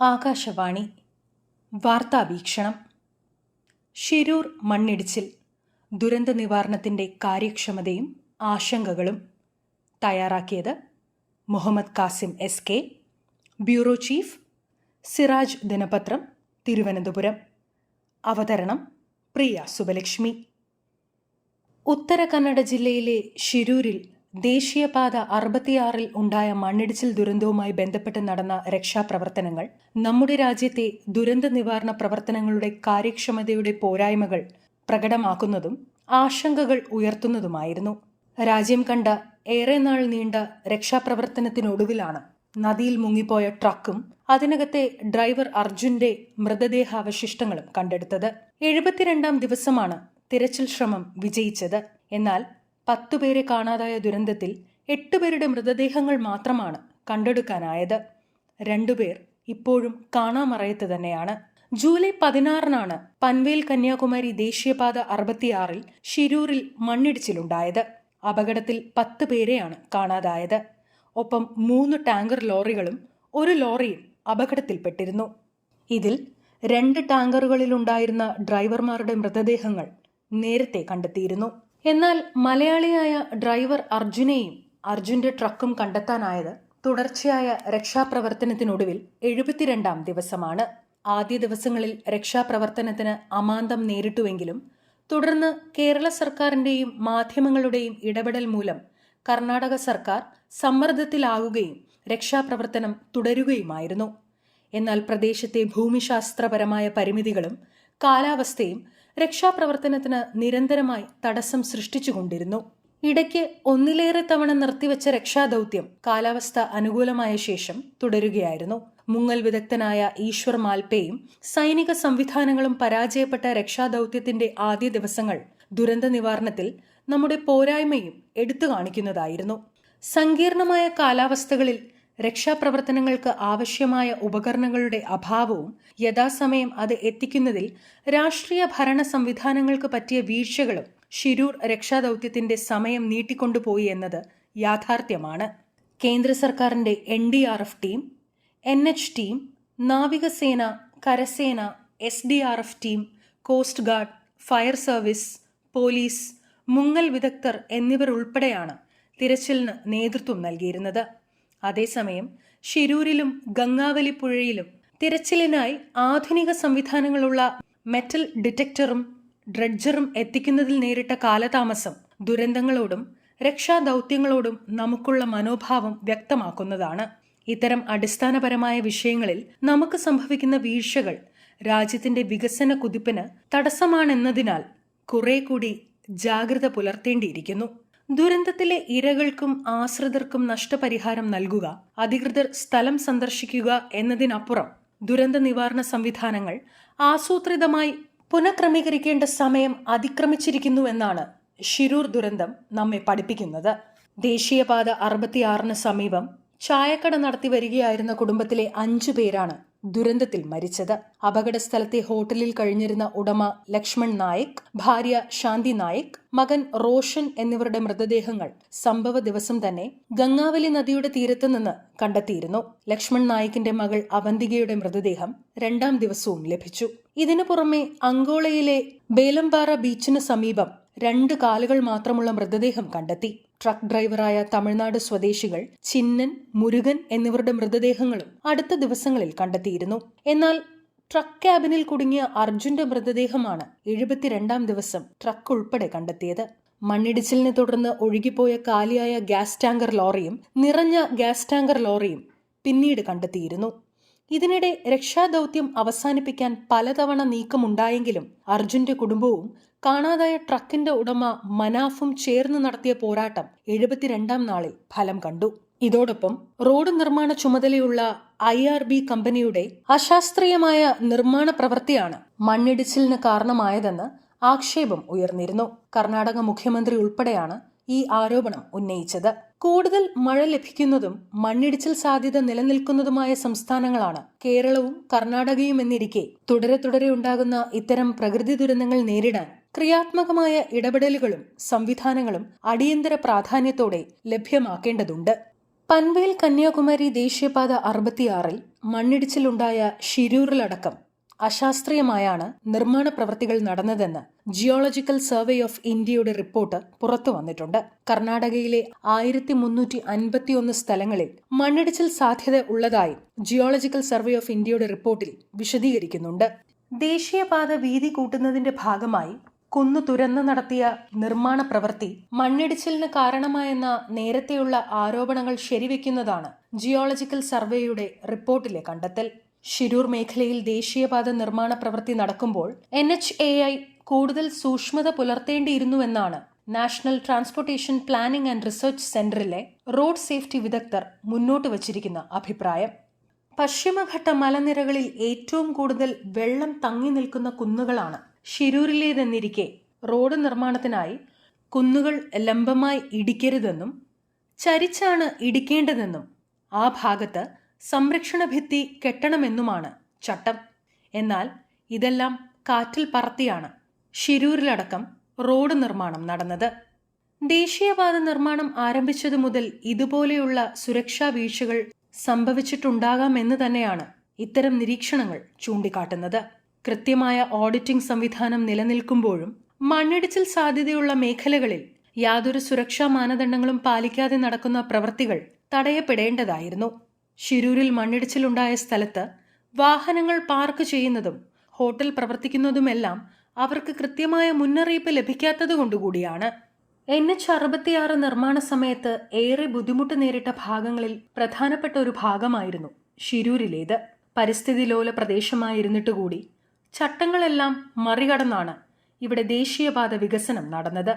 ആകാശവാണി. വാർത്താവീക്ഷണം. ശിരൂർ മണ്ണിടിച്ചിൽ ദുരന്ത നിവാരണത്തിന്റെ കാര്യക്ഷമതയും ആശങ്കകളും. തയ്യാറാക്കിയത് Muhammad Kasim S K bureau chief Siraj ദിനപത്രം തിരുവനന്തപുരം. അവതരണം പ്രിയ സുബലക്ഷ്മി. ഉത്തര കന്നഡ ജില്ലയിലെ ഷിരൂരിൽ ദേശീയപാത അറുപത്തിയാറിൽ ഉണ്ടായ മണ്ണിടിച്ചിൽ ദുരന്തവുമായി ബന്ധപ്പെട്ട് നടന്ന രക്ഷാപ്രവർത്തനങ്ങൾ നമ്മുടെ രാജ്യത്തെ ദുരന്ത നിവാരണ പ്രവർത്തനങ്ങളുടെ കാര്യക്ഷമതയുടെ പോരായ്മകൾ പ്രകടമാക്കുന്നതും ആശങ്കകൾ ഉയർത്തുന്നതുമായിരുന്നു. രാജ്യം കണ്ട ഏറെ നാൾ നീണ്ട രക്ഷാപ്രവർത്തനത്തിനൊടുവിലാണ് നദിയിൽ മുങ്ങിപ്പോയ ട്രക്കും അതിനകത്തെ ഡ്രൈവർ അർജുന്റെ മൃതദേഹാവശിഷ്ടങ്ങളും കണ്ടെടുത്തത്. എഴുപത്തിരണ്ടാം ദിവസമാണ് തിരച്ചിൽ ശ്രമം വിജയിച്ചത്. എന്നാൽ പത്തുപേരെ കാണാതായ ദുരന്തത്തിൽ എട്ടുപേരുടെ മൃതദേഹങ്ങൾ മാത്രമാണ് കണ്ടെടുക്കാനായത്. രണ്ടുപേർ ഇപ്പോഴും കാണാമറയത്ത് തന്നെയാണ്. ജൂലൈ പതിനാറിനാണ് പൻവേൽ കന്യാകുമാരി ദേശീയപാത അറുപത്തിയാറിൽ ഷിരൂരിൽ മണ്ണിടിച്ചിലുണ്ടായത്. അപകടത്തിൽ പത്ത് പേരെയാണ് കാണാതായത്. ഒപ്പം മൂന്ന് ടാങ്കർ ലോറികളും ഒരു ലോറിയും അപകടത്തിൽപ്പെട്ടിരുന്നു. ഇതിൽ രണ്ട് ടാങ്കറുകളിലുണ്ടായിരുന്ന ഡ്രൈവർമാരുടെ മൃതദേഹങ്ങൾ നേരത്തെ കണ്ടെത്തിയിരുന്നു. എന്നാൽ മലയാളിയായ ഡ്രൈവർ അർജുനെയും അർജുന്റെ ട്രക്കും കണ്ടെത്താനായത് തുടർച്ചയായ രക്ഷാപ്രവർത്തനത്തിനൊടുവിൽ എഴുപത്തിരണ്ടാം ദിവസമാണ്. ആദ്യ ദിവസങ്ങളിൽ രക്ഷാപ്രവർത്തനത്തിന് അമാന്തം നേരിട്ടുവെങ്കിലും തുടർന്ന് കേരള സർക്കാരിന്റെയും മാധ്യമങ്ങളുടെയും ഇടപെടൽ മൂലം കർണാടക സർക്കാർ സമ്മർദ്ദത്തിലാകുകയും രക്ഷാപ്രവർത്തനം തുടരുകയുമായിരുന്നു. എന്നാൽ പ്രദേശത്തെ ഭൂമിശാസ്ത്രപരമായ പരിമിതികളും കാലാവസ്ഥയും രക്ഷാപ്രവർത്തനത്തിന് നിരന്തരമായി തടസ്സം സൃഷ്ടിച്ചുകൊണ്ടിരുന്നു. ഇടയ്ക്ക് ഒന്നിലേറെ തവണ നിർത്തിവെച്ച രക്ഷാദൗത്യം കാലാവസ്ഥ അനുകൂലമായ ശേഷം തുടരുകയായിരുന്നു. മുങ്ങൽ വിദഗ്ധനായ ഈശ്വർ മാൽപേയും സൈനിക സംവിധാനങ്ങളും പരാജയപ്പെട്ട രക്ഷാദൗത്യത്തിന്റെ ആദ്യ ദിവസങ്ങൾ ദുരന്ത നിവാരണത്തിൽ നമ്മുടെ പോരായ്മയും എടുത്തു കാണിക്കുന്നതായിരുന്നു. സങ്കീർണമായ കാലാവസ്ഥകളിൽ രക്ഷാപ്രവർത്തനങ്ങൾക്ക് ആവശ്യമായ ഉപകരണങ്ങളുടെ അഭാവവും യഥാസമയം അത് എത്തിക്കുന്നതിൽ രാഷ്ട്രീയ ഭരണ സംവിധാനങ്ങൾക്ക് പറ്റിയ വീഴ്ചകളും ഷിരൂർ രക്ഷാദൗത്യത്തിന്റെ സമയം നീട്ടിക്കൊണ്ടുപോയി എന്നത് യാഥാർത്ഥ്യമാണ്. കേന്ദ്ര സർക്കാരിന്റെ N D R F team N H team നാവികസേന കരസേന S D R F team coast guard fire service police മുങ്ങൽ വിദഗ്ധർ എന്നിവർ ഉൾപ്പെടെയാണ് തിരച്ചിലിന് നേതൃത്വം നൽകിയിരുന്നത്. അതേസമയം ഷിരൂരിലും ഗംഗാവലി പുഴയിലും തിരച്ചിലിനായി ആധുനിക സംവിധാനങ്ങളുള്ള മെറ്റൽ ഡിറ്റക്ടറും ഡ്രഡ്ജറും എത്തിക്കുന്നതിൽ നേരിട്ട കാലതാമസം ദുരന്തങ്ങളോടും രക്ഷാദൗത്യങ്ങളോടും നമുക്കുള്ള മനോഭാവം വ്യക്തമാക്കുന്നതാണ്. ഇത്തരം അടിസ്ഥാനപരമായ വിഷയങ്ങളിൽ നമുക്ക് സംഭവിക്കുന്ന വീഴ്ചകൾ രാജ്യത്തിന്റെ വികസന കുതിപ്പിന് തടസ്സമാണെന്നതിനാൽ കുറെ കൂടി ജാഗ്രത പുലർത്തേണ്ടിയിരിക്കുന്നു. ദുരന്തത്തിലെ ഇരകൾക്കും ആശ്രിതർക്കും നഷ്ടപരിഹാരം നൽകുക അധികൃതർ സ്ഥലം സന്ദർശിക്കുക എന്നതിനപ്പുറം ദുരന്ത നിവാരണ സംവിധാനങ്ങൾ ആസൂത്രിതമായി പുനഃക്രമീകരിക്കേണ്ട സമയം അതിക്രമിച്ചിരിക്കുന്നുവെന്നാണ് ഷിരൂർ ദുരന്തം നമ്മെ പഠിപ്പിക്കുന്നത്. ദേശീയപാത അറുപത്തിയാറിന് സമീപം ചായക്കട നടത്തി വരികയായിരുന്ന കുടുംബത്തിലെ അഞ്ചു പേരാണ് ദുരന്തത്തിൽ മരിച്ചത്. അപകട സ്ഥലത്തെ ഹോട്ടലിൽ കഴിഞ്ഞിരുന്ന ഉടമ ലക്ഷ്മൺ നായിക് ഭാര്യ ശാന്തി നായിക് മകൻ റോഷൻ എന്നിവരുടെ മൃതദേഹങ്ങൾ സംഭവ ദിവസം തന്നെ ഗംഗാവലി നദിയുടെ തീരത്ത് നിന്ന് കണ്ടെത്തിയിരുന്നു. ലക്ഷ്മൺ നായിക്കിന്റെ മകൾ അവന്തികയുടെ മൃതദേഹം രണ്ടാം ദിവസവും ലഭിച്ചു. ഇതിനു പുറമെ അങ്കോളയിലെ ബേലംപാറ ബീച്ചിന് സമീപം രണ്ട് കാലുകൾ മാത്രമുള്ള മൃതദേഹം കണ്ടെത്തി. ട്രക്ക് ഡ്രൈവറായ തമിഴ്നാട് സ്വദേശികൾ ചിന്നൻ മുരുകൻ എന്നിവരുടെ മൃതദേഹങ്ങളും അടുത്ത ദിവസങ്ങളിൽ കണ്ടെത്തിയിരുന്നു. എന്നാൽ ട്രക്ക് ക്യാബിനിൽ കുടുങ്ങിയ അർജുന്റെ മൃതദേഹമാണ് എഴുപത്തിരണ്ടാം ദിവസം ട്രക്ക് ഉൾപ്പെടെ കണ്ടെത്തിയത്. മണ്ണിടിച്ചിലിനെ തുടർന്ന് ഒഴുകിപ്പോയ കാലിയായ ഗ്യാസ് ടാങ്കർ ലോറിയും നിറഞ്ഞ ഗ്യാസ് ടാങ്കർ ലോറിയും പിന്നീട് കണ്ടെത്തിയിരുന്നു. ഇതിനിടെ രക്ഷാദൌത്യം അവസാനിപ്പിക്കാൻ പലതവണ നീക്കമുണ്ടായെങ്കിലും അർജുന്റെ കുടുംബവും കാണാതായ ട്രക്കിന്റെ ഉടമ മനാഫും ചേർന്ന് നടത്തിയ പോരാട്ടം എഴുപത്തിരണ്ടാം നാളിൽ ഫലം കണ്ടു. ഇതോടൊപ്പം റോഡ് നിർമ്മാണ ചുമതലയുള്ള ഐ ആർ ബി കമ്പനിയുടെ അശാസ്ത്രീയമായ നിർമ്മാണ പ്രവൃത്തിയാണ് മണ്ണിടിച്ചിലിന് കാരണമായതെന്ന് ആക്ഷേപം ഉയർന്നിരുന്നു. കർണാടക മുഖ്യമന്ത്രി ഉൾപ്പെടെയാണ് ഈ ആരോപണം ഉന്നയിച്ചത്. കൂടുതൽ മഴ ലഭിക്കുന്നതും മണ്ണിടിച്ചിൽ സാധ്യത നിലനിൽക്കുന്നതുമായ സംസ്ഥാനങ്ങളാണ് കേരളവും കർണാടകയും എന്നിരിക്കെ തുടരെ തുടരെ ഉണ്ടാകുന്ന ഇത്തരം പ്രകൃതി ദുരന്തങ്ങൾ നേരിടാൻ ക്രിയാത്മകമായ ഇടപെടലുകളും സംവിധാനങ്ങളും അടിയന്തര പ്രാധാന്യത്തോടെ ലഭ്യമാക്കേണ്ടതുണ്ട്. പൻവേൽ കന്യാകുമാരി ദേശീയപാത അറുപത്തിയാറിൽ മണ്ണിടിച്ചിലുണ്ടായ ഷിരൂറിലടക്കം അശാസ്ത്രീയമായാണ് നിർമ്മാണ പ്രവൃത്തികൾ നടന്നതെന്ന് ജിയോളജിക്കൽ സർവേ ഓഫ് ഇന്ത്യയുടെ റിപ്പോർട്ട് പുറത്തു വന്നിട്ടുണ്ട്. കർണാടകയിലെ ആയിരത്തി മുന്നൂറ്റി അൻപത്തിയൊന്ന് സ്ഥലങ്ങളിൽ മണ്ണിടിച്ചിൽ സാധ്യത ഉള്ളതായി ജിയോളജിക്കൽ സർവേ ഓഫ് ഇന്ത്യയുടെ റിപ്പോർട്ടിൽ വിശദീകരിക്കുന്നുണ്ട്. ദേശീയപാത വീതി കൂട്ടുന്നതിന്റെ ഭാഗമായി കുന്നു തുരന്ന് നടത്തിയ നിർമ്മാണ പ്രവൃത്തി മണ്ണിടിച്ചിലിന് കാരണമായെന്ന നേരത്തെയുള്ള ആരോപണങ്ങൾ ശരിവെക്കുന്നതാണ് ജിയോളജിക്കൽ സർവേയുടെ റിപ്പോർട്ടിലെ കണ്ടെത്തൽ. ശിരൂർ മേഖലയിൽ ദേശീയപാത നിർമ്മാണ പ്രവൃത്തി നടക്കുമ്പോൾ എൻ എച്ച് എ ഐ കൂടുതൽ സൂക്ഷ്മത പുലർത്തേണ്ടിയിരുന്നുവെന്നാണ് national transportation planning and research സെന്ററിലെ റോഡ് സേഫ്റ്റി വിദഗ്ധർ മുന്നോട്ട് വച്ചിരിക്കുന്ന അഭിപ്രായം. പശ്ചിമഘട്ട മലനിരകളിൽ ഏറ്റവും കൂടുതൽ വെള്ളം തങ്ങി നിൽക്കുന്ന കുന്നുകളാണ് ഷിരൂരിലേതെന്നിരിക്കെ റോഡ് നിർമ്മാണത്തിനായി കുന്നുകൾ ലംബമായി ഇടിക്കരുതെന്നും ചരിച്ചാണ് ഇടിക്കേണ്ടതെന്നും ആ ഭാഗത്ത് സംരക്ഷണ ഭിത്തി കെട്ടണമെന്നുമാണ് ചട്ടം. എന്നാൽ ഇതെല്ലാം കാറ്റിൽ പറത്തിയാണ് ഷിരൂരിലടക്കം റോഡ് നിർമ്മാണം നടന്നത്. ദേശീയപാത നിർമ്മാണം ആരംഭിച്ചതു മുതൽ ഇതുപോലെയുള്ള സുരക്ഷാ വീഴ്ചകൾ സംഭവിച്ചിട്ടുണ്ടാകാമെന്ന് തന്നെയാണ് ഇത്തരം നിരീക്ഷണങ്ങൾ ചൂണ്ടിക്കാട്ടുന്നത്. കൃത്യമായ ഓഡിറ്റിംഗ് സംവിധാനം നിലനിൽക്കുമ്പോഴും മണ്ണിടിച്ചിൽ സാധ്യതയുള്ള മേഖലകളിൽ യാതൊരു സുരക്ഷാ മാനദണ്ഡങ്ങളും പാലിക്കാതെ നടക്കുന്ന പ്രവൃത്തികൾ തടയപ്പെടേണ്ടതായിരുന്നു. ശിരൂരിൽ മണ്ണിടിച്ചിലുണ്ടായ സ്ഥലത്ത് വാഹനങ്ങൾ പാർക്ക് ചെയ്യുന്നതും ഹോട്ടൽ പ്രവർത്തിക്കുന്നതുമെല്ലാം അവർക്ക് കൃത്യമായ മുന്നറിയിപ്പ് ലഭിക്കാത്തതുകൊണ്ടുകൂടിയാണ്. എൻ. എച്ച്. അറുപത്തിയാറ് നിർമ്മാണ സമയത്ത് ഏറെ ബുദ്ധിമുട്ട് നേരിട്ട ഭാഗങ്ങളിൽ പ്രധാനപ്പെട്ട ഒരു ഭാഗമായിരുന്നു ശിരൂരിലേത്. പരിസ്ഥിതി ലോല പ്രദേശമായിരുന്നിട്ട് കൂടി ചട്ടങ്ങളെല്ലാം മറികടന്നാണ് ഇവിടെ ദേശീയപാത വികസനം നടന്നത്.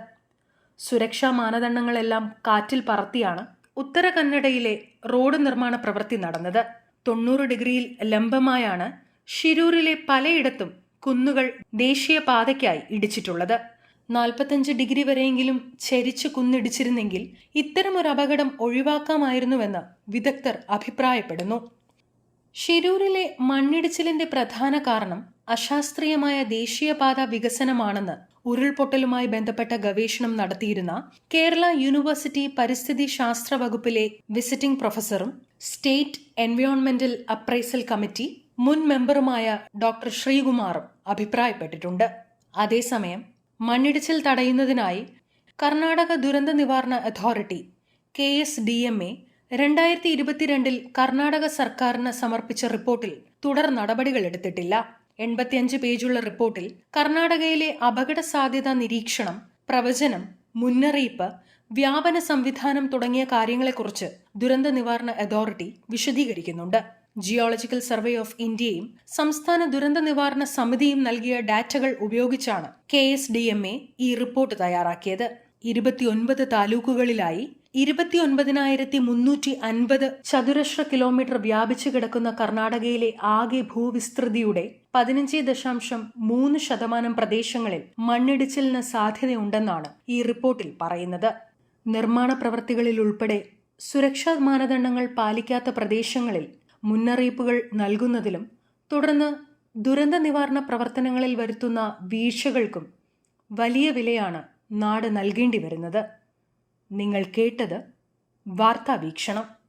സുരക്ഷാ മാനദണ്ഡങ്ങളെല്ലാം കാറ്റിൽ പറത്തിയാണ് ഉത്തര കന്നഡയിലെ റോഡ് നിർമ്മാണ പ്രവൃത്തി നടന്നത്. തൊണ്ണൂറ് ഡിഗ്രിയിൽ ലംബമായാണ് ഷിരൂരിലെ പലയിടത്തും കുന്നുകൾ ദേശീയപാതയ്ക്കായി ഇടിച്ചിട്ടുള്ളത്. നാൽപ്പത്തഞ്ച് ഡിഗ്രി വരെയെങ്കിലും ചരിച്ച് കുന്നിടിച്ചിരുന്നെങ്കിൽ ഇത്തരമൊരു അപകടം ഒഴിവാക്കാമായിരുന്നുവെന്ന് വിദഗ്ധർ അഭിപ്രായപ്പെടുന്നു. ഷിരൂരിലെ മണ്ണിടിച്ചിലിന്റെ പ്രധാന കാരണം അശാസ്ത്രീയമായ ദേശീയപാത വികസനമാണെന്ന് ഉരുൾപൊട്ടലുമായി ബന്ധപ്പെട്ട ഗവേഷണം നടത്തിയിരുന്ന കേരള യൂണിവേഴ്സിറ്റി പരിസ്ഥിതി ശാസ്ത്ര വകുപ്പിലെ വിസിറ്റിംഗ് പ്രൊഫസറും സ്റ്റേറ്റ് എൻവയോൺമെന്റൽ അപ്രൈസൽ കമ്മിറ്റി മുൻ മെമ്പറുമായ ഡോക്ടർ ശ്രീകുമാറും അഭിപ്രായപ്പെട്ടിട്ടുണ്ട്. അതേസമയം മണ്ണിടിച്ചിൽ തടയുന്നതിനായി കർണാടക ദുരന്ത നിവാരണ authority K S D M A രണ്ടായിരത്തി ഇരുപത്തിരണ്ടിൽ കർണാടക സർക്കാരിന് സമർപ്പിച്ച റിപ്പോർട്ടിൽ തുടർ നടപടികൾ എടുത്തിട്ടില്ല. എൺപത്തിയഞ്ച് പേജുള്ള റിപ്പോർട്ടിൽ കർണാടകയിലെ അപകട സാധ്യത നിരീക്ഷണം പ്രവചനം മുന്നറിയിപ്പ് വ്യാപന സംവിധാനം തുടങ്ങിയ കാര്യങ്ങളെക്കുറിച്ച് ദുരന്ത നിവാരണ അതോറിറ്റി വിശദീകരിക്കുന്നുണ്ട്. ജിയോളജിക്കൽ സർവേ ഓഫ് ഇന്ത്യയും സംസ്ഥാന ദുരന്ത നിവാരണ സമിതിയും നൽകിയ ഡാറ്റകൾ ഉപയോഗിച്ചാണ് K S D M A ഈ റിപ്പോർട്ട് തയ്യാറാക്കിയത്. ഇരുപത്തിയൊൻപത് താലൂക്കുകളിലായി ഇരുപത്തിയൊൻപതിനായിരത്തി മുന്നൂറ്റി അൻപത് ചതുരശ്ര കിലോമീറ്റർ വ്യാപിച്ചു കിടക്കുന്ന കർണാടകയിലെ ആകെ ഭൂവിസ്തൃതിയുടെ പതിനഞ്ച് ദശാംശം മൂന്ന് ശതമാനം പ്രദേശങ്ങളിൽ മണ്ണിടിച്ചിലിന് സാധ്യതയുണ്ടെന്നാണ് ഈ റിപ്പോർട്ടിൽ പറയുന്നത്. നിർമ്മാണ പ്രവൃത്തികളിൽ ഉൾപ്പെടെ സുരക്ഷാ മാനദണ്ഡങ്ങൾ പാലിക്കാത്ത പ്രദേശങ്ങളിൽ മുന്നറിയിപ്പുകൾ നൽകുന്നതിലും തുടർന്ന് ദുരന്ത നിവാരണ പ്രവർത്തനങ്ങളിൽ വരുത്തുന്ന വീഴ്ചകൾക്കും വലിയ വിലയാണ് നാട് നൽകേണ്ടി വരുന്നത്. നിങ്ങൾ കേട്ടത് വാർത്താവീക്ഷണം